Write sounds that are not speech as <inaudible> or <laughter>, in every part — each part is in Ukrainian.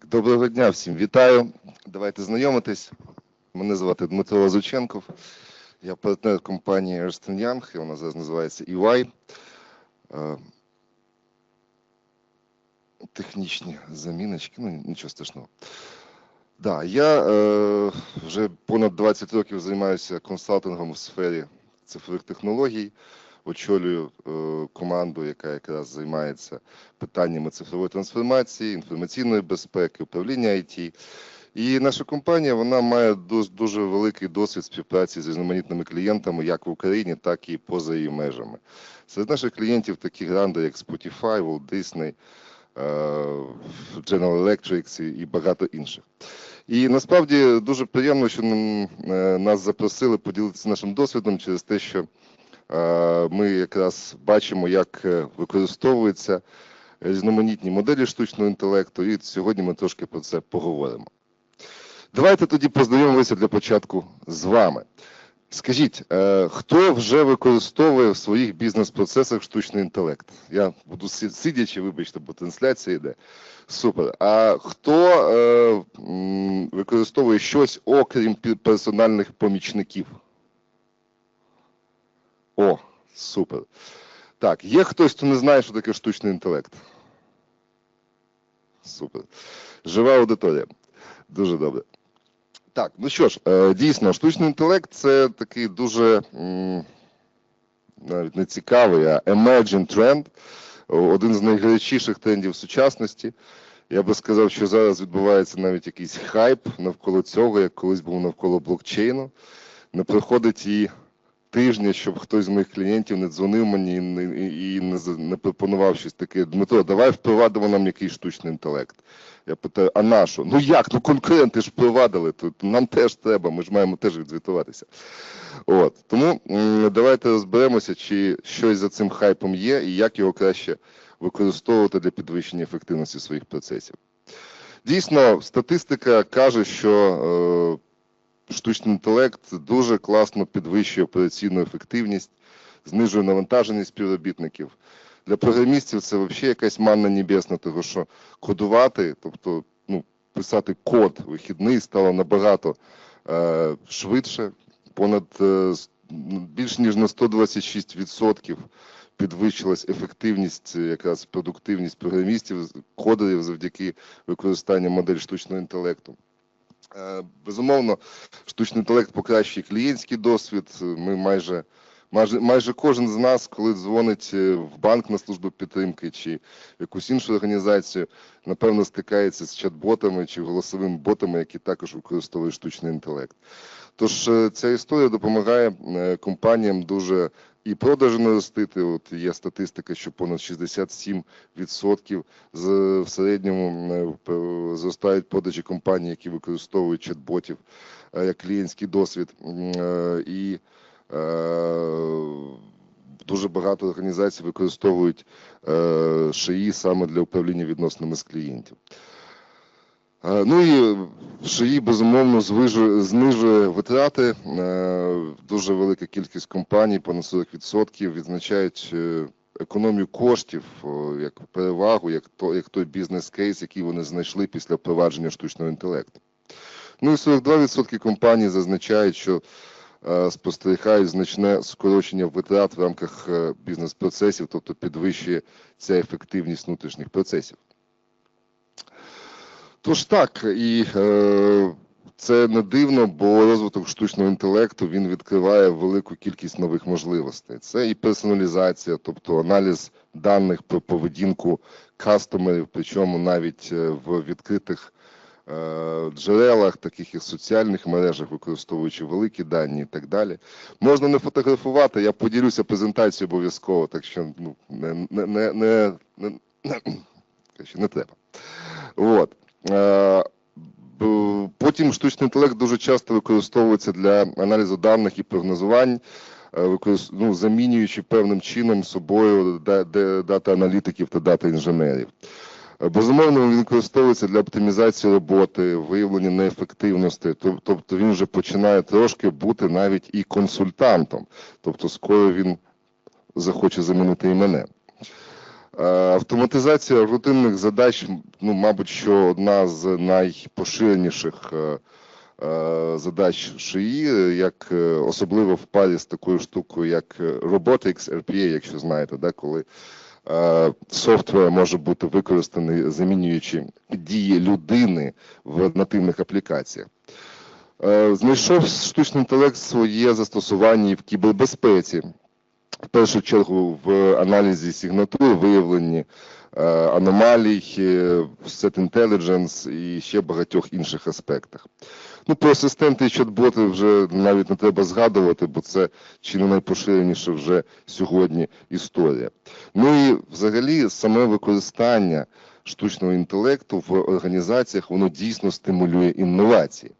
Так, доброго дня всім. Вітаю. Давайте знайомитись. Мене звати Дмитро Лазученков. Я партнер компанії Ernst Young, і вона зараз називається EY. Е, Технічні заміночки, ну нічого страшного. Да, я е, вже понад 20 років займаюся консалтингом в сфері цифрових технологій. Очолюю е, команду, яка якраз займається питаннями цифрової трансформації, інформаційної безпеки, управління IT. І наша компанія вона має дуже, дуже великий досвід співпраці з різноманітними клієнтами, як в Україні, так і поза її межами. Серед наших клієнтів такі гранди, як Spotify, Walt Disney, е, General Electric і- багато інших. І насправді дуже приємно, що е, нас запросили поділитися нашим досвідом через те, що ми якраз бачимо, як е, використовуються різноманітні моделі штучного інтелекту, і сьогодні ми трошки про це поговоримо. Давайте тоді познайомимося для початку з вами. Скажіть, е, хто вже використовує в своїх бізнес-процесах штучний інтелект? Я буду сидячи, вибачте, бо трансляція йде. Супер. А хто е, використовує щось окрім персональних помічників? О, супер. Так, є хтось, хто не знає, що таке штучний інтелект? Супер. Жива аудиторія. Дуже добре. Так, ну що ж, е, дійсно, штучний інтелект це такий дуже навіть не цікавий, а emerging тренд, один з найгарячіших трендів сучасності. Я би сказав, що зараз відбувається навіть якийсь хайп навколо цього, як колись був навколо блокчейну. Не проходить і тижня, щоб хтось з моїх клієнтів не дзвонив мені і не, і не, не пропонував щось таке. Дмитро, давай впровадимо нам якийсь штучний інтелект. Я питаю, а на що? Ну як? Ну конкуренти ж впровадили, то нам теж треба, ми ж маємо теж відзвітуватися. От. Тому давайте розберемося, чи щось за цим хайпом є, і як його краще використовувати для підвищення ефективності своїх процесів. Дійсно, статистика каже, що е, штучний інтелект дуже класно підвищує операційну ефективність, знижує навантаженість співробітників. Для програмістів це взагалі якась манна небесна, тому що кодувати, тобто ну, писати код вихідний стало набагато е, швидше, понад е, більш ніж на 126% підвищилась ефективність, якраз продуктивність програмістів, кодерів завдяки використанню модель штучного інтелекту. Е, Безумовно, штучний інтелект покращує клієнтський досвід. Ми майже, майже, майже кожен з нас, коли дзвонить е, в банк на службу підтримки чи в якусь іншу організацію, напевно, стикається з чат-ботами чи голосовими ботами, які також використовують штучний інтелект. Тож е, ця історія допомагає компаніям дуже і продажі наростити. От є статистика, що понад 67% з в середньому е, зростають продажі компаній, які використовують чат-ботів е, як клієнтський досвід. Е, І е, дуже багато організацій використовують е, ШИІ саме для управління відносинами з клієнтів. Е, Ну і ШИІ, безумовно, звижує- знижує витрати. Е, Дуже велика кількість компаній, понад 40%, відзначають е, економію коштів як перевагу, як, то, як той бізнес-кейс, який вони знайшли після впровадження штучного інтелекту. Ну і 42% компаній зазначають, що спостерігають значне скорочення витрат в рамках бізнес-процесів, тобто підвищує ця ефективність внутрішніх процесів. Тож так, і е, це не дивно, бо розвиток штучного інтелекту він відкриває велику кількість нових можливостей. Це і персоналізація, тобто аналіз даних про поведінку кастомерів, причому навіть е, в відкритих е, джерелах, таких як соціальних мережах, використовуючи великі дані і так далі. Можна не фотографувати, я поділюся презентацією обов'язково, так що ну, не, не, не, не, не, коротше, не треба. От. Е, Потім штучний інтелект дуже часто використовується для аналізу даних і прогнозувань, е, ну, замінюючи певним чином собою да- дата-аналітиків та дата-інженерів. Е, Безумовно, він використовується для оптимізації роботи, виявлення неефективності. Тобто він вже починає трошки бути навіть і консультантом. Тобто, скоро він захоче замінити і мене. Е, Автоматизація рутинних задач, ну, мабуть, що одна з найпоширеніших е, е, задач ШИІ, як особливо в парі з такою штукою, як Robotics RPA, якщо знаєте, да, коли софтвер може бути використаний, замінюючи дії людини в нативних аплікаціях. Знайшов штучний інтелект своє застосування і в кібербезпеці. В першу чергу в аналізі сигнатур, виявленні е, аномалій, е, set intelligence і ще багатьох інших аспектах. Ну, про асистенти і чат-боти вже навіть не треба згадувати, бо це чи не найпоширеніша вже сьогодні історія. Ну і взагалі саме використання штучного інтелекту в організаціях воно дійсно стимулює інновації.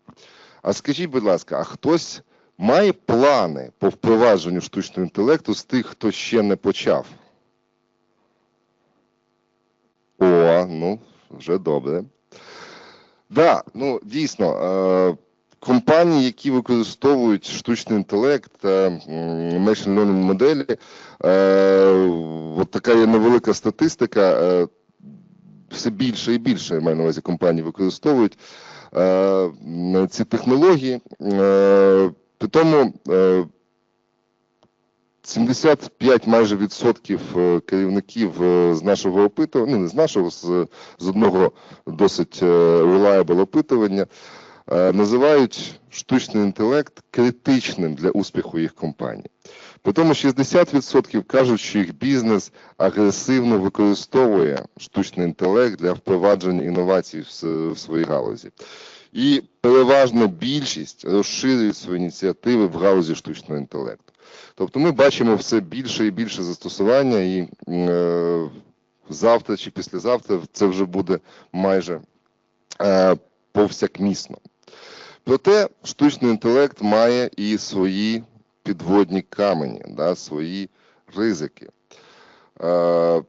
А скажіть, будь ласка, а хтось має плани по впровадженню штучного інтелекту з тих, хто ще не почав? О, ну, вже добре. Да, ну дійсно, е, компанії, які використовують штучний інтелект machine learning моделі, е, от така є невелика статистика. Е, все більше і більше я маю на увазі компанії використовують ці технології. Е, при тому е, 75 майже відсотків е, керівників е, з нашого опитування, ну не з нашого, з, з одного досить е, reliable опитування, е, називають штучний інтелект критичним для успіху їх компаній. При тому 60% кажуть, що їх бізнес агресивно використовує штучний інтелект для впровадження інновацій в своїй галузі. І переважна більшість розширюють свої ініціативи в галузі штучного інтелекту. Тобто ми бачимо все більше і більше застосування, і е, завтра чи післязавтра це вже буде майже е, повсякмісно. Проте штучний інтелект має і свої підводні камені, да, свої ризики. Е,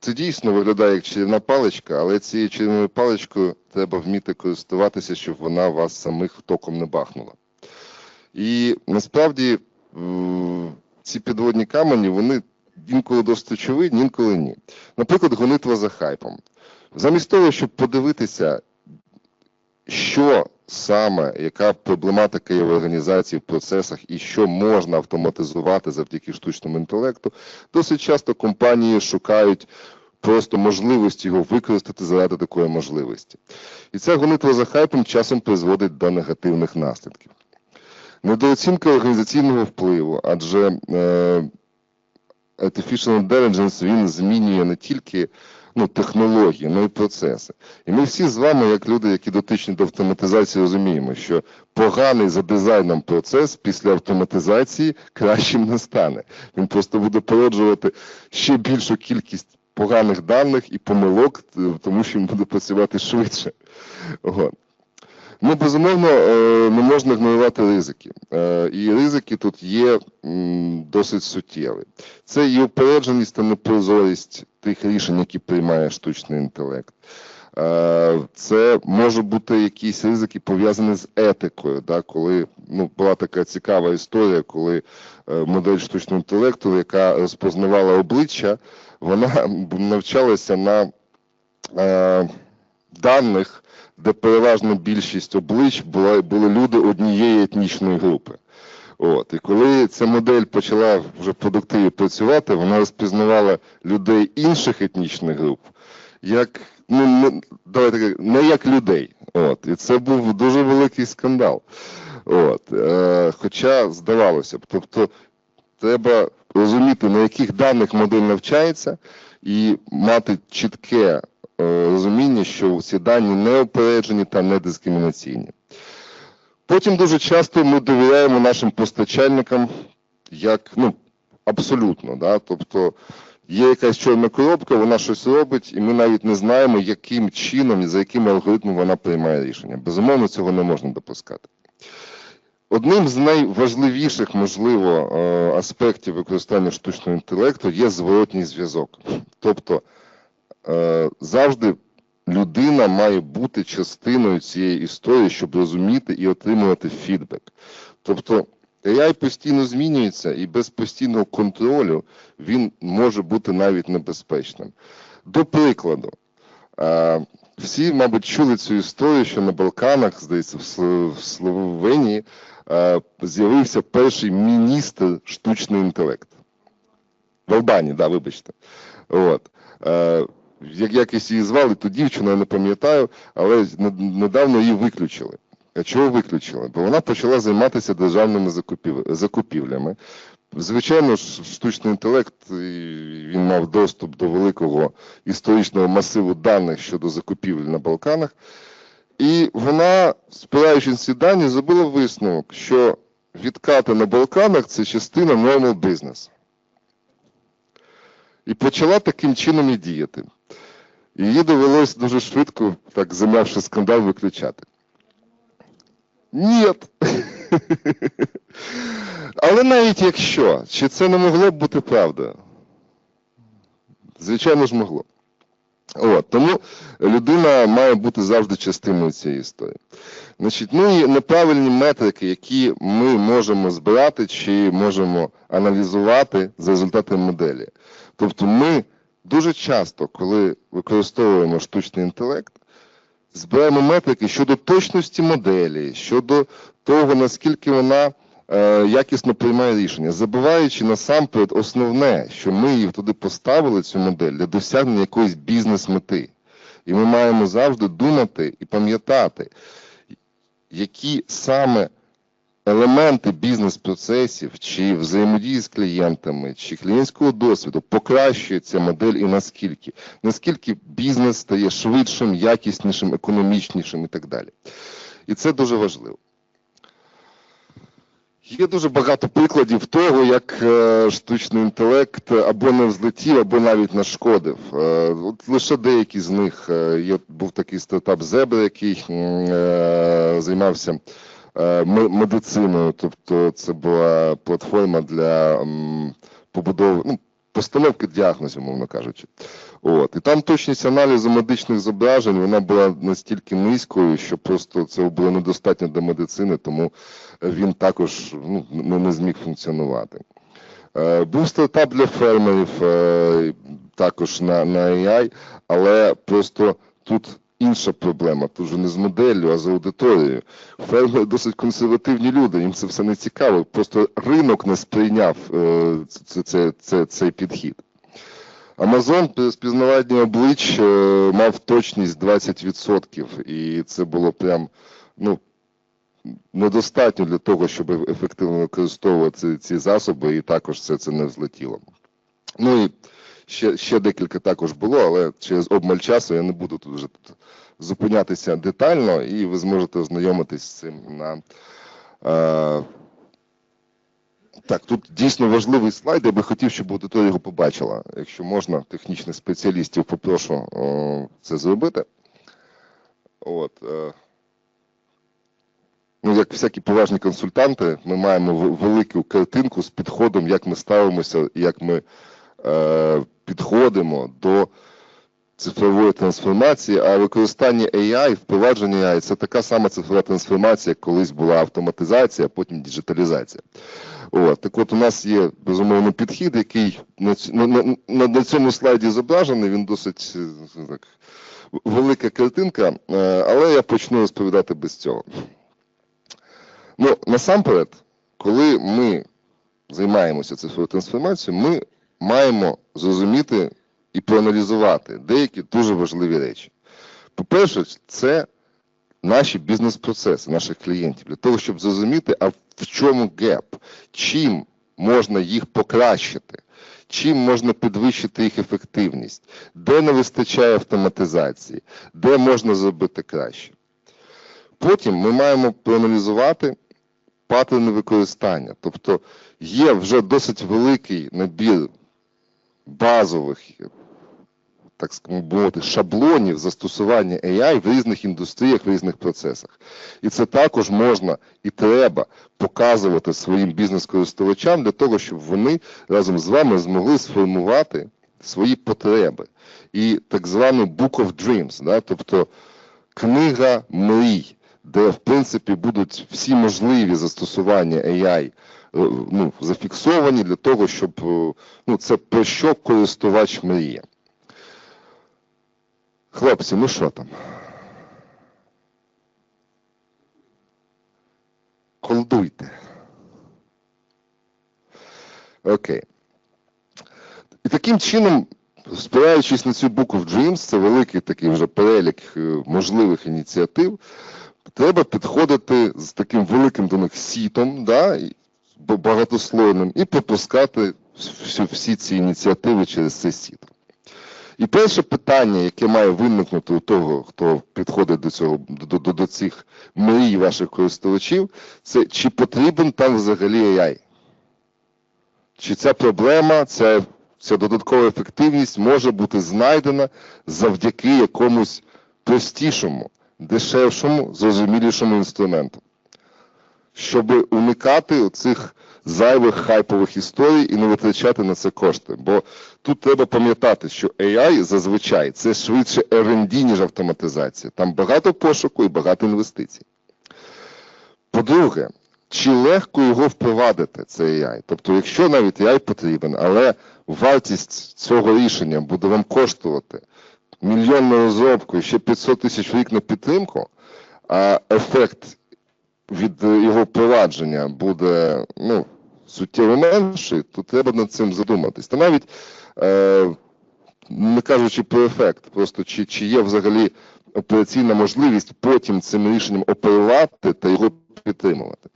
це дійсно виглядає як чарівна паличка, але цією чарівною паличкою треба вміти користуватися, щоб вона вас самих током не бахнула. І насправді ці підводні камені, вони інколи досить очевидні, інколи ні. Наприклад, гонитва за хайпом. Замість того, щоб подивитися, що саме, яка проблематика є в організації, в процесах і що можна автоматизувати завдяки штучному інтелекту, досить часто компанії шукають просто можливості його використати заради такої можливості. І ця гонитва за хайпом часом призводить до негативних наслідків. Недооцінка організаційного впливу, адже е, Artificial Intelligence він змінює не тільки ну, технології, ну і процеси. І ми всі з вами, як люди, які дотичні до автоматизації, розуміємо, що поганий за дизайном процес після автоматизації кращим не стане. Він просто буде породжувати ще більшу кількість поганих даних і помилок, тому що він буде працювати швидше. От. Ну, безумовно, не можна ігнорувати ризики. Е, І ризики тут є досить суттєві. Це і упередженість та непрозорість тих рішень, які приймає штучний інтелект. Е, Це може бути якісь ризики пов'язані з етикою, да, коли ну, була така цікава історія, коли е, модель штучного інтелекту, яка розпознавала обличчя, вона навчалася на даних, де переважна більшість облич була, були люди однієї етнічної групи. От. І коли ця модель почала вже в продуктиві працювати, вона розпізнавала людей інших етнічних груп як ну, не, давайте не як людей. От. І це був дуже великий скандал. От. Е, хоча здавалося б, тобто треба розуміти, на яких даних модель навчається, і мати чітке розуміння, що ці дані не опереджені та не дискримінаційні. Потім дуже часто ми довіряємо нашим постачальникам як ну, абсолютно. Да? Тобто є якась чорна коробка, вона щось робить, і ми навіть не знаємо, яким чином і за яким алгоритмом вона приймає рішення. Безумовно, цього не можна допускати. Одним з найважливіших, можливо, е, аспектів використання штучного інтелекту є зворотній зв'язок. Тобто е, завжди людина має бути частиною цієї історії, щоб розуміти і отримувати фідбек. Тобто AI постійно змінюється, і без постійного контролю він може бути навіть небезпечним. До прикладу, е, всі, мабуть, чули цю історію, що на Балканах, здається, в Словенії е, з'явився перший міністр штучний інтелект. В Албанії, да, вибачте. От. Як якось її звали, ту дівчину, я не пам'ятаю, але недавно її виключили. А чого виключили? Бо вона почала займатися державними закупів... закупівлями. Звичайно штучний інтелект він мав доступ до великого історичного масиву даних щодо закупівель на Балканах. І вона, спираючись ці дані, зробила висновок, що відкати на Балканах це частина normal business. І почала таким чином і діяти. Їй довелось дуже швидко, так зам'явши скандал, виключати. Ні. <laughs> Але навіть якщо, чи це не могло б бути правдою? Звичайно ж могло. От, тому людина має бути завжди частиною цієї історії. Значить, ну і неправильні метрики, які ми можемо збирати чи можемо аналізувати за результатами моделі. Тобто ми дуже часто, коли використовуємо штучний інтелект, збираємо метрики щодо точності моделі, щодо того, наскільки вона е, якісно приймає рішення, забуваючи насамперед основне, що ми їх туди поставили, цю модель, для досягнення якоїсь бізнес-мети. І ми маємо завжди думати і пам'ятати, які саме елементи бізнес-процесів чи взаємодії з клієнтами, чи клієнтського досвіду покращує ця модель і наскільки, наскільки бізнес стає швидшим, якіснішим, економічнішим і так далі. І це дуже важливо. Є дуже багато прикладів того, як е, штучний інтелект або не взлетів, або навіть нашкодив. Е, от лише деякі з них е, є, був такий стартап Zebra, який займався медициною. Тобто це була платформа для побудови, ну, постановки діагнозів, мовно кажучи. От. І там точність аналізу медичних зображень вона була настільки низькою, що просто це було недостатньо для медицини, тому він також ну, не, не зміг функціонувати. Е, був стартап для фермерів е, також на, на AI, але просто тут інша проблема. Тут вже не з моделлю, а з аудиторією. Фермери досить консервативні люди, їм це все не цікаво. Просто ринок не сприйняв це, це, це, цей підхід. Amazon при спізнаванні облич е, мав точність 20%, і це було прям ну, недостатньо для того, щоб ефективно використовувати ці засоби, і також це, це не взлетіло. Ну і ще, ще декілька також було, але через обмаль часу я не буду тут вже тут зупинятися детально, і ви зможете ознайомитись з цим на. Е, так, тут дійсно важливий слайд, я би хотів, щоб аудиторія його побачила. Якщо можна, технічних спеціалістів попрошу о, це зробити. От, е, ну, як всякі поважні консультанти, ми маємо велику картинку з підходом, як ми ставимося, як ми е, підходимо до цифрової трансформації, а використання AI, впровадження AI це така сама цифрова трансформація, як колись була автоматизація, а потім діджиталізація. От, так от у нас є безумовно підхід, який на, на, на, на, цьому слайді зображений, він досить е, так, велика картинка, е, але я почну розповідати без цього. Ну, насамперед, коли ми займаємося цифровою трансформацією, ми маємо зрозуміти і проаналізувати деякі дуже важливі речі. По-перше, це наші бізнес-процеси, наших клієнтів, для того, щоб зрозуміти, а в чому геп, чим можна їх покращити, чим можна підвищити їх ефективність, де не вистачає автоматизації, де можна зробити краще. Потім ми маємо проаналізувати паттерни використання. Тобто є вже досить великий набір базових, так мовити, шаблонів застосування AI в різних індустріях, в різних процесах. І це також можна і треба показувати своїм бізнес-користувачам для того, щоб вони разом з вами змогли сформувати свої потреби. І так звану Book of Dreams, да? тобто книга мрій, де в принципі будуть всі можливі застосування AI ну, зафіксовані для того, щоб е, ну, це про що користувач мріє. Хлопці, ну що там? Колдуйте. Окей. І таким чином, спираючись на цю букву Dreams, це великий такий вже перелік е, можливих ініціатив, треба підходити з таким великим до них сітом, да, багатослойним, і пропускати всі ці ініціативи через це сіто. І перше питання, яке має виникнути у того, хто підходить до цього до, до, до цих мрій ваших користувачів, це чи потрібен там взагалі AI? Чи ця проблема, ця, ця додаткова ефективність може бути знайдена завдяки якомусь простішому, дешевшому, зрозумілішому інструменту, щоб уникати цих зайвих хайпових історій і не витрачати на це кошти. Бо тут треба пам'ятати, що AI зазвичай це швидше R&D, ніж автоматизація. Там багато пошуку і багато інвестицій. По-друге, чи легко його впровадити, цей AI? Тобто, якщо навіть AI потрібен, але вартість цього рішення буде вам коштувати мільйон на розробку і ще 500 тисяч в рік на підтримку, а ефект від його впровадження буде ну, суттєво менший, то треба над цим задуматись. Та навіть е, не кажучи про ефект, просто чи, чи є взагалі операційна можливість потім цим рішенням оперувати та його підтримувати.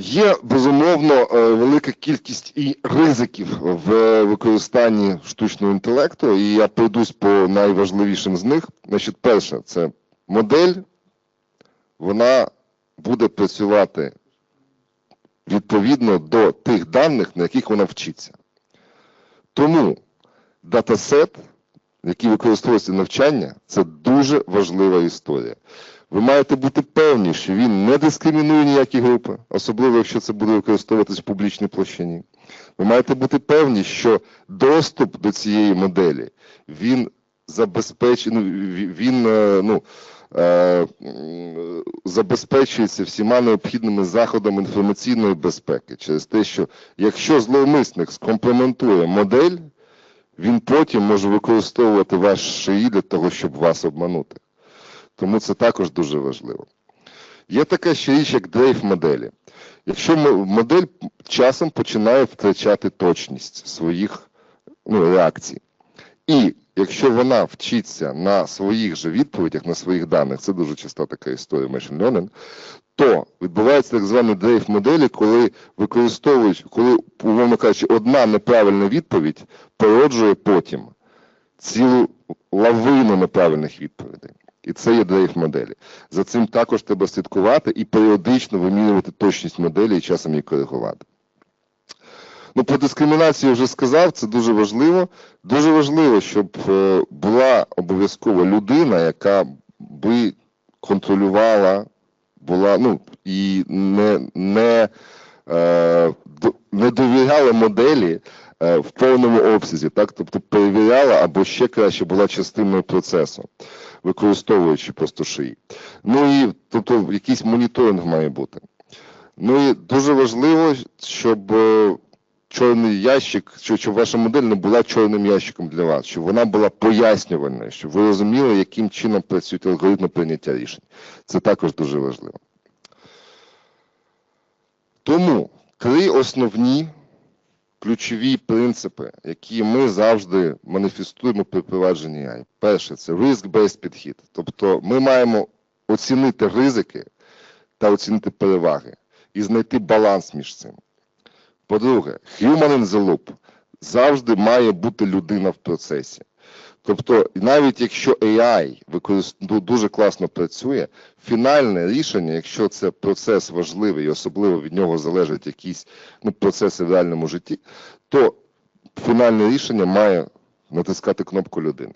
Є безумовно е, велика кількість і ризиків в використанні штучного інтелекту, і я пройдусь по найважливішим з них. Значить, перше, це модель, вона буде працювати відповідно до тих даних, на яких вона вчиться. Тому датасет, який використовується навчання, це дуже важлива історія. Ви маєте бути певні, що він не дискримінує ніякі групи, особливо якщо це буде використовуватись в публічній площині. Ви маєте бути певні, що доступ до цієї моделі він забезпечений, він е, ну, е, забезпечується всіма необхідними заходами інформаційної безпеки через те, що якщо зловмисник скомплементує модель, він потім може використовувати ваш шиї для того, щоб вас обманути. Тому це також дуже важливо. Є така ще річ, як дрейф моделі. Якщо модель часом починає втрачати точність своїх ну, реакцій, і якщо вона вчиться на своїх же відповідях, на своїх даних, це дуже часто така історія machine learning, то відбувається так званий дрейф моделі, коли використовують, коли, умовно кажучи, одна неправильна відповідь породжує потім цілу лавину неправильних відповідей. І це є дрейф моделі. За цим також треба слідкувати і періодично вимірювати точність моделі і часом її коригувати. Ну, про дискримінацію вже сказав, це дуже важливо. Дуже важливо, щоб е, була обов'язково людина, яка би контролювала, була, ну, і не, не, е, не довіряла моделі в повному обсязі, так? тобто перевіряла або ще краще була частиною процесу, використовуючи просто шиї. Ну і тобто якийсь моніторинг має бути. Ну і дуже важливо, щоб е, чорний ящик, що, щоб ваша модель не була чорним ящиком для вас, щоб вона була пояснювальною, щоб ви розуміли, яким чином працюють алгоритми прийняття рішень. Це також дуже важливо. Тому три основні ключові принципи, які ми завжди маніфестуємо при впровадженні AI. Перше це risk-based підхід. Тобто ми маємо оцінити ризики та оцінити переваги і знайти баланс між цим. По-друге, human in the loop. Завжди має бути людина в процесі. Тобто, навіть якщо AI використ... дуже класно працює, фінальне рішення, якщо це процес важливий і особливо від нього залежать якісь ну, процеси в реальному житті, то фінальне рішення має натискати кнопку людина.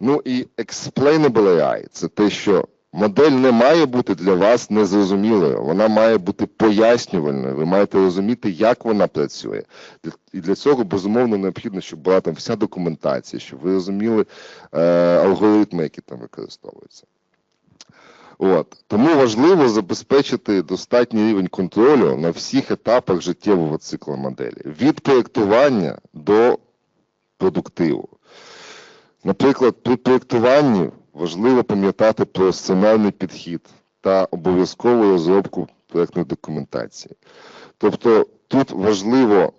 Ну і explainable AI – це те, що модель не має бути для вас незрозумілою, вона має бути пояснювальною. Ви маєте розуміти, як вона працює. І для цього безумовно необхідно, щоб була там вся документація, щоб ви розуміли е, алгоритми, які там використовуються. От. Тому важливо забезпечити достатній рівень контролю на всіх етапах життєвого циклу моделі, від проєктування до продуктиву. Наприклад, при проєктуванні важливо пам'ятати про сценарний підхід та обов'язкову розробку проєктної документації. Тобто тут важливо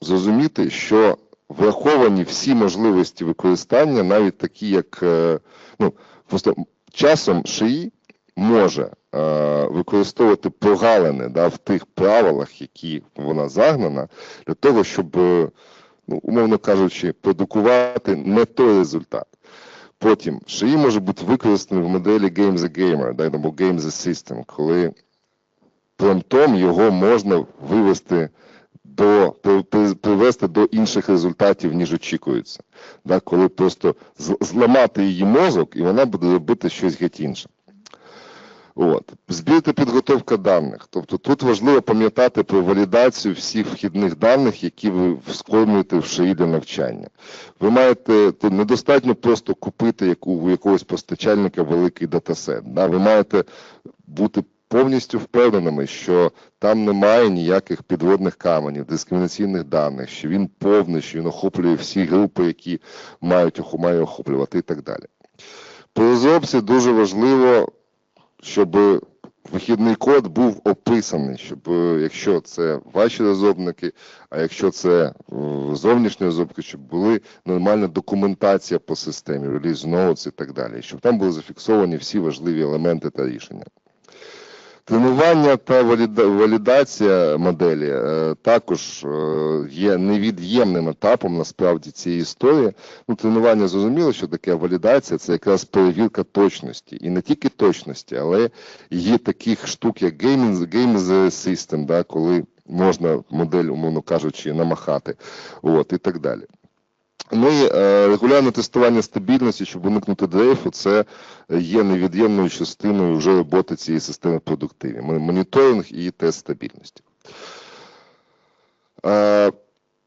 зрозуміти, що враховані всі можливості використання, навіть такі, як е, ну, просто часом ШИІ може е, використовувати прогалини да, в тих правилах, які вона загнана, для того, щоб, е, ну, умовно кажучи, продукувати не той результат. Потім ШИІ може бути використаний в моделі Game the Gamer, або Game the System, коли промптом його можна вивести до при- при- привести до інших результатів, ніж очікується. Коли просто зламати її мозок, і вона буде робити щось геть інше. От. Збір підготовка даних. Тобто тут важливо пам'ятати про валідацію всіх вхідних даних, які ви скормуєте в ШИІ для навчання. Ви маєте недостатньо просто купити як у у якогось постачальника великий датасет. Да? Ви маєте бути повністю впевненими, що там немає ніяких підводних каменів, дискримінаційних даних, що він повний, що він охоплює всі групи, які мають має охоплювати і так далі. По розробці дуже важливо, щоб вихідний код був описаний, щоб е, якщо це ваші розробники, а якщо це е, зовнішні розробки, щоб були нормальна документація по системі, реліз ноутс і так далі, щоб там були зафіксовані всі важливі елементи та рішення. Тренування та валідація моделі е, також е, є невід'ємним етапом насправді цієї історії. Ну, тренування зрозуміло, що таке валідація це якраз перевірка точності. І не тільки точності, але є таких штук, як Game, game System, да, коли можна модель, умовно кажучи, намахати, от, і так далі. Ну і е, регулярне тестування стабільності, щоб уникнути дрейфу, це є невід'ємною частиною вже роботи цієї системи продуктиві. Моніторинг і тест стабільності. Е,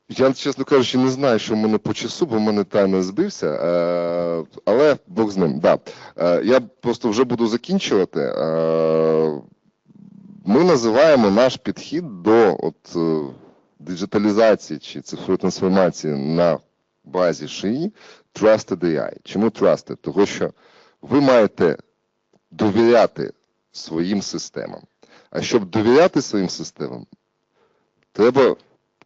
я, чесно кажучи, не знаю, що в мене по часу, бо в мене таймер збився, е, але Бог з ним. Да. Я просто вже буду закінчувати. Ми називаємо наш підхід до от, диджиталізації чи цифрової трансформації на базі ШИІ Trusted AI. Чому Trusted? Тому що ви маєте довіряти своїм системам. А щоб довіряти своїм системам, треба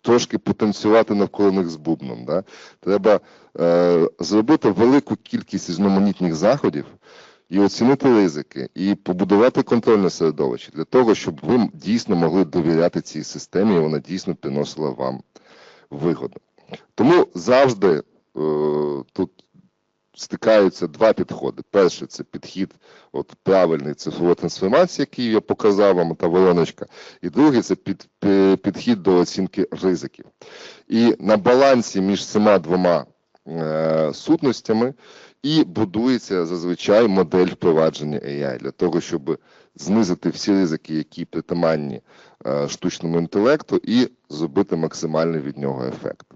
трошки потанцювати навколо них з бубном. Да? Треба е, зробити велику кількість різноманітних заходів і оцінити ризики, і побудувати контрольне середовище для того, щоб ви дійсно могли довіряти цій системі, і вона дійсно приносила вам вигоду. Тому завжди е, тут стикаються два підходи. Перший це підхід от, правильний цифрової трансформації, який я показав вам, та вороночка. І другий це під, пі- підхід до оцінки ризиків. І на балансі між цими двома е, сутностями і будується зазвичай модель впровадження AI для того, щоб знизити всі ризики, які притаманні е, штучному інтелекту, і зробити максимальний від нього ефект.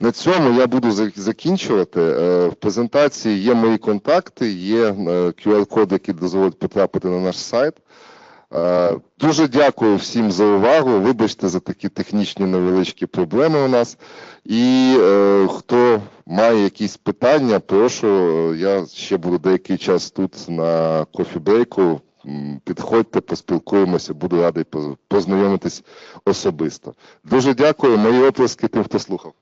На цьому я буду закінчувати. Е, В презентації є мої контакти, є е, QR-код, який дозволить потрапити на наш сайт. Е, Дуже дякую всім за увагу. Вибачте за такі технічні невеличкі проблеми у нас. І е, хто має якісь питання, прошу. е, Я ще буду деякий час тут на кофі-брейку. Підходьте, поспілкуємося, буду радий поз- познайомитись особисто. Дуже дякую. Мої оплески тим, хто слухав.